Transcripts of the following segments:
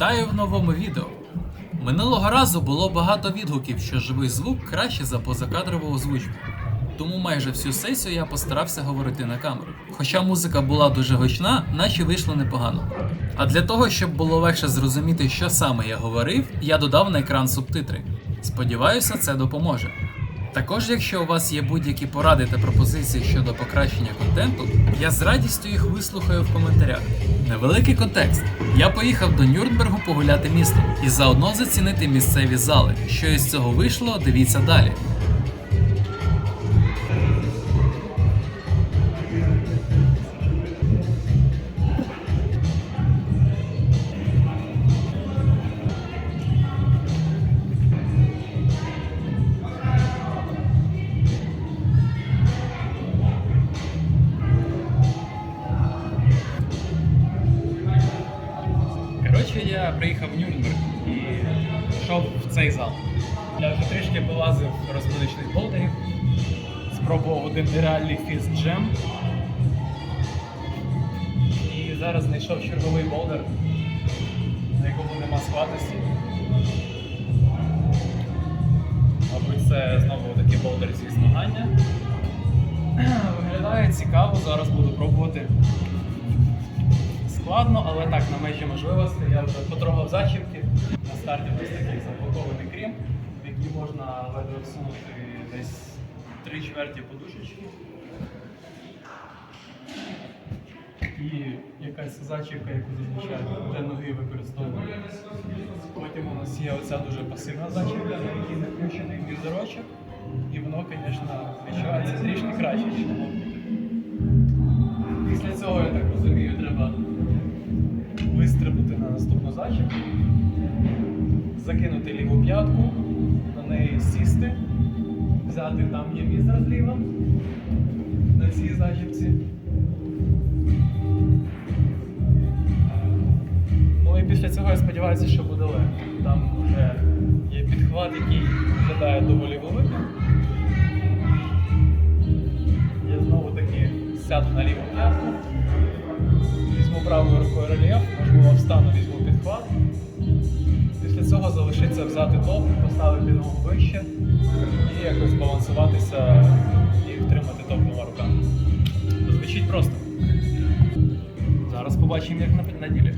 Вітаю в новому відео. Минулого разу було багато відгуків, що живий звук краще за позакадрову озвучку. Тому майже всю сесію я постарався говорити на камеру. Хоча музика була дуже гучна, наче вийшло непогано. А для того, щоб було легше зрозуміти, що саме я говорив, я додав на екран субтитри. Сподіваюся, це допоможе. Також, якщо у вас є будь-які поради та пропозиції щодо покращення контенту, я з радістю їх вислухаю в коментарях. Невеликий контекст. Я поїхав до Нюрнбергу погуляти містом і заодно зацінити місцеві зали. Що із цього вийшло, дивіться далі. Спробував один нереальний фіст джем. І зараз знайшов черговий болдер, на якому нема складності. Мабуть, це знову такий болдер зі змагання. Виглядає цікаво, зараз буду пробувати складно, але так, на межі можливостей. Я вже потрогав зачіпки. На старті ось такий заблокований крім, в який можна ледве всунути десь три чверті подушечки. І якась зачіпка, яку зазвичай для ноги використовують. Потім у нас є оця дуже пасивна зачіпка, на якій не включений візерочок. І воно, звісно, відчувається трішки краще. Після цього, я так розумію, треба вистрибнути на наступну зачіпку, закинути ліву п'ятку, на неї сісти, взяти там є візер зліва на цій зачіпці. Ну і після цього я сподіваюся, що буде легко. Там вже є підхват, який виглядає доволі великим. Я знову таки сяду на ліву п'ятку. Візьму правою рукою рельєф, можливо, встану, візьму підхват. Після цього залишиться взяти топ, поставити ногу вище і якось балансуватися і втримати топ двома руками. Звучить просто. Зараз побачимо, як на, ділі.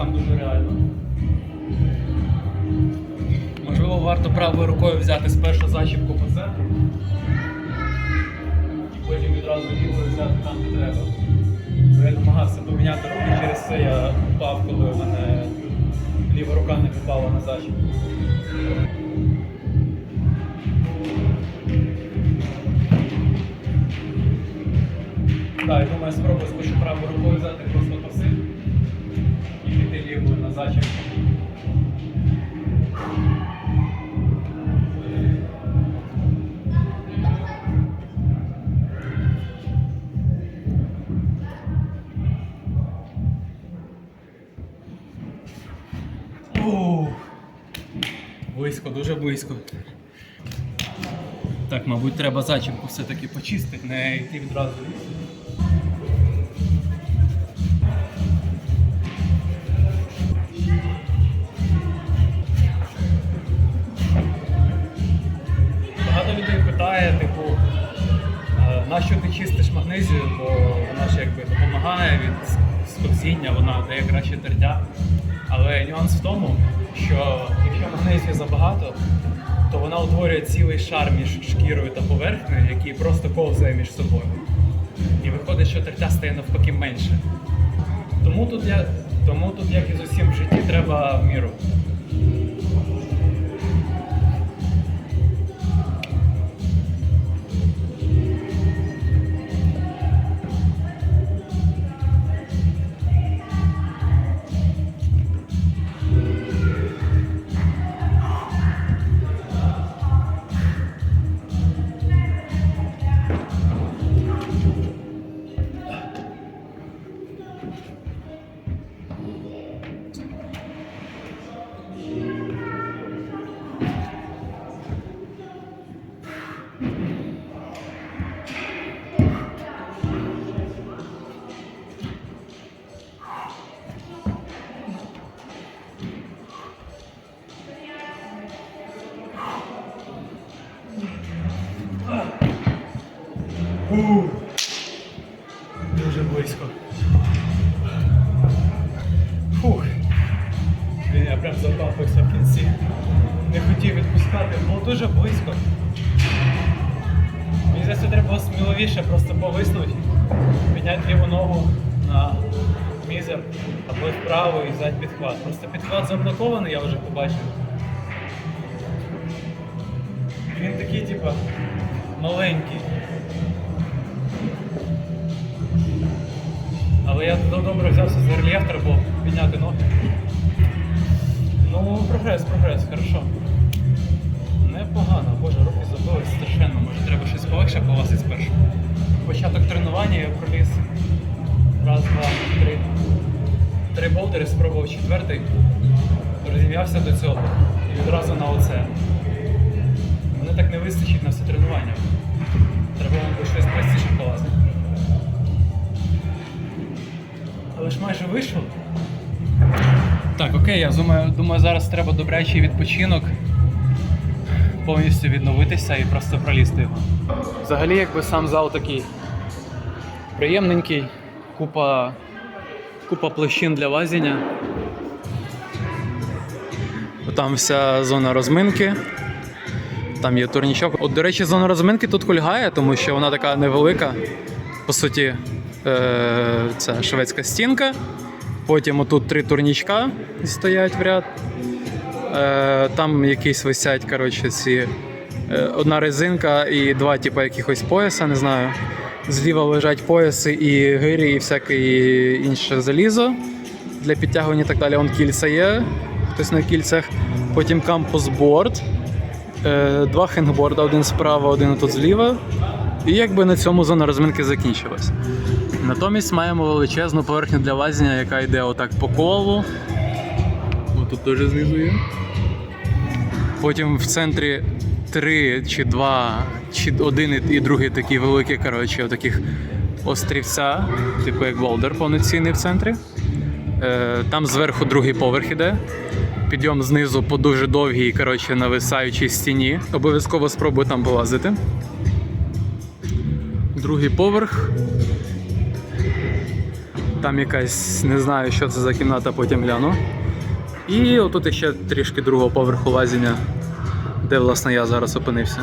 Там дуже реально. Можливо, варто правою рукою взяти спершу зачіпку по центру. І потім відразу лівою взяти там, де треба. Бо я намагався поміняти руки, через це я впав, коли в мене ліва рука не попала на зачіпку. Так, я думаю, спробую спочатку правою рукою взяти на Близько, дуже близько. Так, мабуть, треба зачіпку все-таки почистити, не йти відразу чистиш магнезію, бо вона ж якби допомагає від сковзіння, вона дає краще тертя. Але нюанс в тому, що якщо магнезії забагато, то вона утворює цілий шар між шкірою та поверхнею, який просто ковзає між собою. І виходить, що тертя стає навпаки менше. Тому тут, я, тому тут, як і з усім в житті, треба в міру. Я в кінці. Не хотів відпускати, було дуже близько. Мені здається, треба було сміливіше просто повиснути, підняти ліву ногу на мізер або вправо і взяти підхват. Просто підхват заблокований, я вже побачив. Він такий, типа, маленький. Але я добре взявся за рельєф, треба було підняти ноги. Прогрес, прогрес, хорошо. Непогано, боже, руки забили страшенно. Може треба щось полегше полазити спершу. Початок тренування я проліз. Раз, два, три. Три болдери, спробував четвертий. Розім'явся до цього. І відразу на оце. Мене так не вистачить на все тренування. Треба мабуть щось простіше полазити. Але ж майже вийшов. Так, окей, я думаю, думаю, зараз треба добрячий відпочинок. Повністю відновитися і просто пролізти його. Взагалі, якби сам зал такий приємненький, купа, купа площин для лазіння. Там вся зона розминки. Там є турнічок. От, до речі, зона розминки тут кульгає, тому що вона така невелика. По суті, е- це шведська стінка. Потім отут три турнічка стоять в ряд. Е- там якісь висять, коротше, ці. е, Одна резинка і два, типу, якихось пояса, не знаю. Зліва лежать пояси і гирі, і всяке інше залізо для підтягування і так далі. Он кільця є, хтось на кільцях. Потім кампусборд, е, два хенгборда, один справа, один тут зліва. І якби на цьому зона розминки закінчилась. Натомість маємо величезну поверхню для лазіння, яка йде отак по колу. Тут теж знизу є. Потім в центрі три чи два, чи один і другий такі великі, коротше, таких острівця, типу як болдер повноцінний в центрі. Е, Там зверху другий поверх іде. Підйом знизу по дуже довгій, коротше, нависаючій стіні. Обов'язково спробую там полазити. Другий поверх. Там якась, не знаю, що це за кімната, потім гляну. І отут ще трішки другого поверху лазіння, де власне я зараз опинився.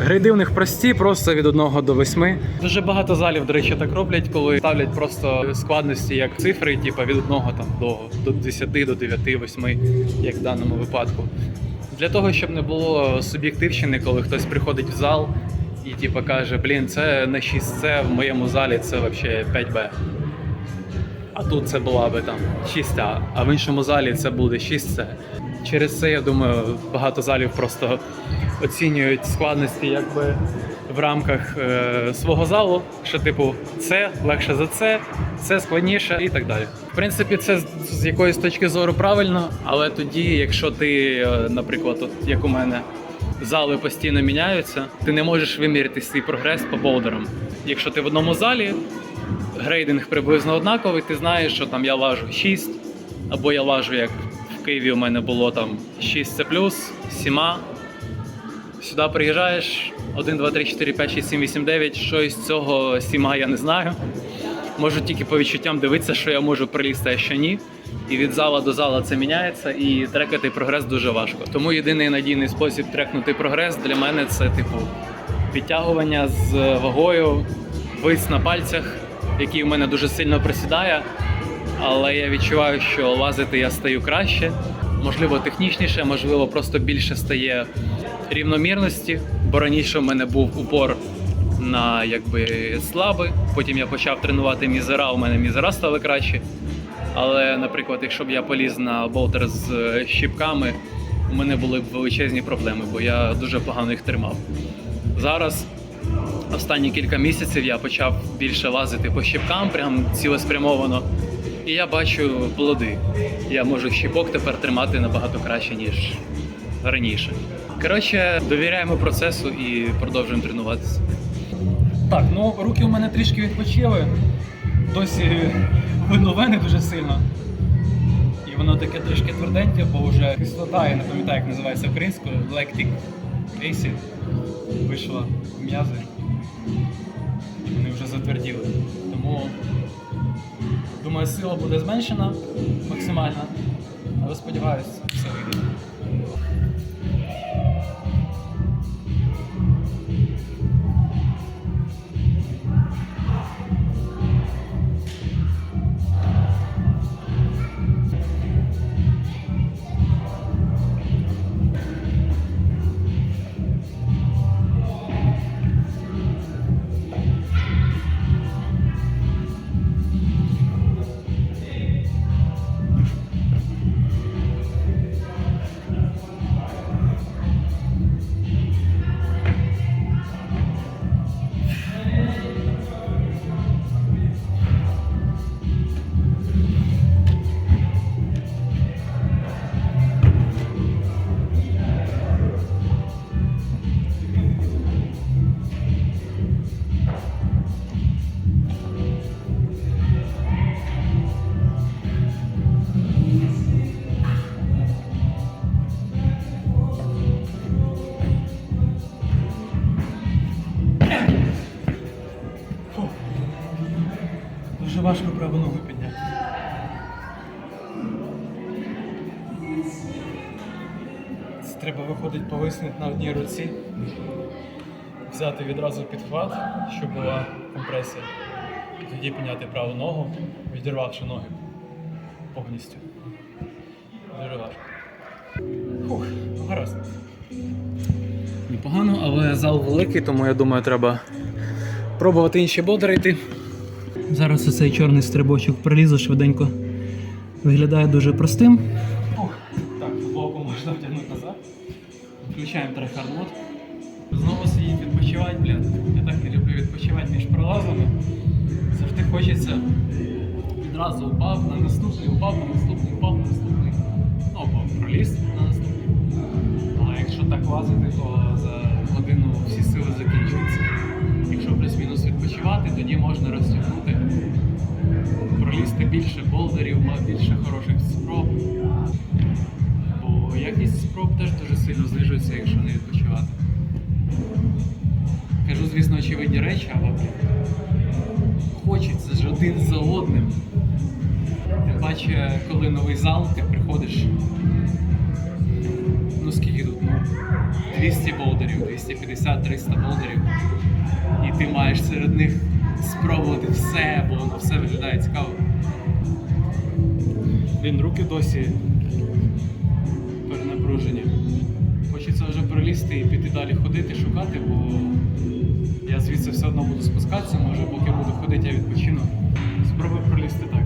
Грейди у них прості, просто від 1 до 8. Дуже багато залів, до речі, так роблять, коли ставлять просто складності як цифри, типу від 1 там, до, до 10, до 9, 8, як в даному випадку. Для того, щоб не було суб'єктивщини, коли хтось приходить в зал і типу, каже, блін, це на 6C в моєму залі це взагалі 5B. А тут це була би там 6А, а в іншому залі це буде 6С. Через це, я думаю, багато залів просто оцінюють складності якби в рамках е, свого залу, що типу це легше за це, це складніше і так далі. В принципі, це з, з якоїсь точки зору правильно, але тоді, якщо ти, е, наприклад, от як у мене, зали постійно міняються, ти не можеш виміряти свій прогрес по болдерам. Якщо ти в одному залі, грейдинг приблизно однаковий, ти знаєш, що там я лажу 6, або я лажу, як в Києві у мене було там 6 C+, 7. Сюди приїжджаєш 1, 2, 3, 4, 5, 6, 7, 8, 9. Що із цього 7 я не знаю. Можу тільки по відчуттям дивитися, що я можу прилізти, а що ні. І від зала до зала це міняється, і трекати прогрес дуже важко. Тому єдиний надійний спосіб трекнути прогрес для мене це типу підтягування з вагою, вис на пальцях, який в мене дуже сильно присідає. Але я відчуваю, що лазити я стаю краще, можливо, технічніше, можливо, просто більше стає рівномірності, бо раніше в мене був упор на якби слаби. Потім я почав тренувати мізера, у мене мізера стали краще. Але, наприклад, якщо б я поліз на болтер з е, щіпками, у мене були б величезні проблеми, бо я дуже погано їх тримав. Зараз останні кілька місяців я почав більше лазити по щіпкам, прям цілеспрямовано. І я бачу плоди. Я можу щіпок тепер тримати набагато краще, ніж раніше. Коротше, довіряємо процесу і продовжуємо тренуватися. Так, ну руки у мене трішки відпочили. Досі видно вени дуже сильно. І воно таке трішки тверденьке, бо вже кислота, я не пам'ятаю, як називається українською, lactic acid вийшла в м'язи. Вони вже затверділи. Тому думаю, сила буде зменшена максимально. Але сподіваюся, все вийде. Важко праву ногу підняти. Це треба виходить повиснути на одній руці, взяти відразу підхват, щоб була компресія. Тоді підняти праву ногу, відірвавши ноги повністю. Дуже важко. Фух, ну гаразд. Непогано, але зал великий, тому я думаю, треба пробувати інші бодери йти. Зараз оцей чорний стрибочок пролізу швиденько. Виглядає дуже простим. Так, футболку можна втягнути назад. Включаємо трехард мод. Знову сидіть відпочивати, блін. Я так не люблю відпочивати між пролазами. Завжди хочеться відразу упав на наступний, упав на наступний, упав на наступний. Ну або проліз на наступний. Але якщо так лазити, то за годину всі сили закінчуються. Якщо плюс-мінус відпочивати, тоді можна розтягнути, пролізти більше болдерів, більше хороших спроб. Бо якість спроб теж дуже сильно знижується, якщо не відпочивати. Кажу, звісно, очевидні речі, але хочеться ж один за одним. Тим паче, коли новий зал, ти приходиш. Ну скільки тут? Ну, 200 болдерів, 250-300 болдерів. І ти маєш серед них спробувати все, бо воно все виглядає цікаво. Блін, руки досі перенапружені. Хочеться вже пролізти і піти далі ходити, шукати, бо я звідси все одно буду спускатися, може поки буду ходити, я відпочину. Спробую пролізти так.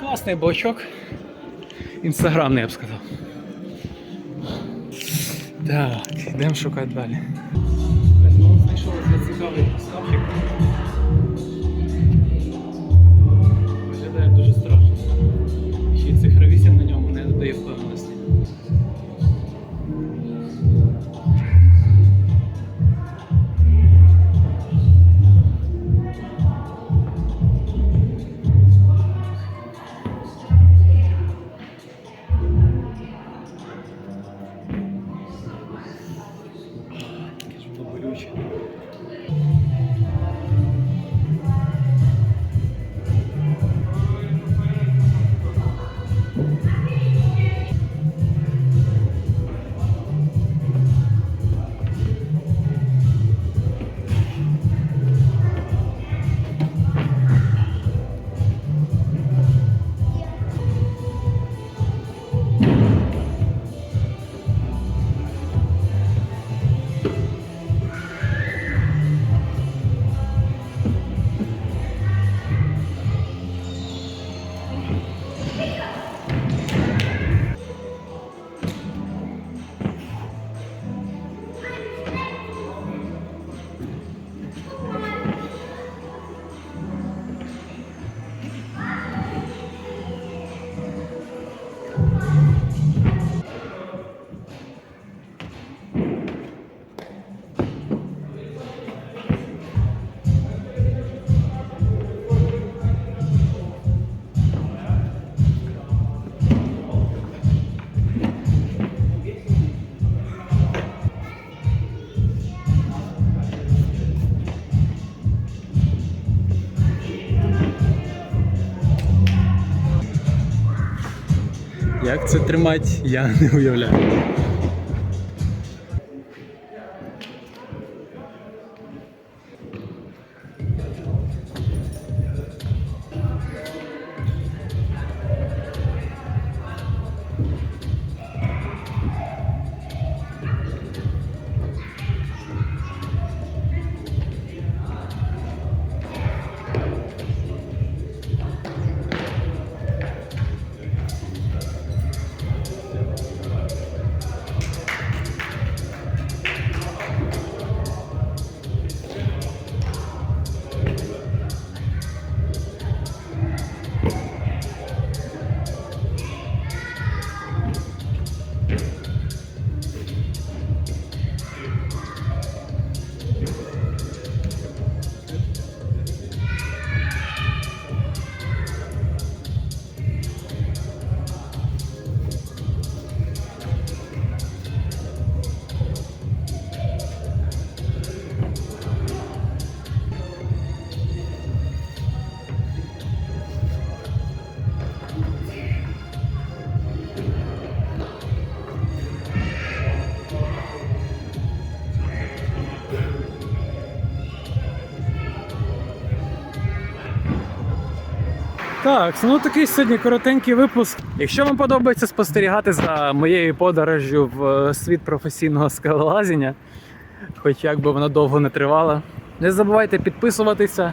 Класний бочок. Інстаграмний, я б сказав. Так, йдемо шукати далі. Знову знайшовся цікавий поставщик. Це тримати, я не уявляю. Так, ну такий сьогодні коротенький випуск. Якщо вам подобається спостерігати за моєю подорожжю в е, світ професійного скалолазіння, хоч як би вона довго не тривала, не забувайте підписуватися,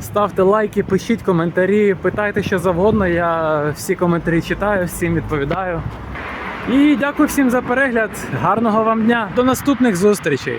ставте лайки, пишіть коментарі, питайте що завгодно. Я всі коментарі читаю, всім відповідаю. І дякую всім за перегляд. Гарного вам дня. До наступних зустрічей!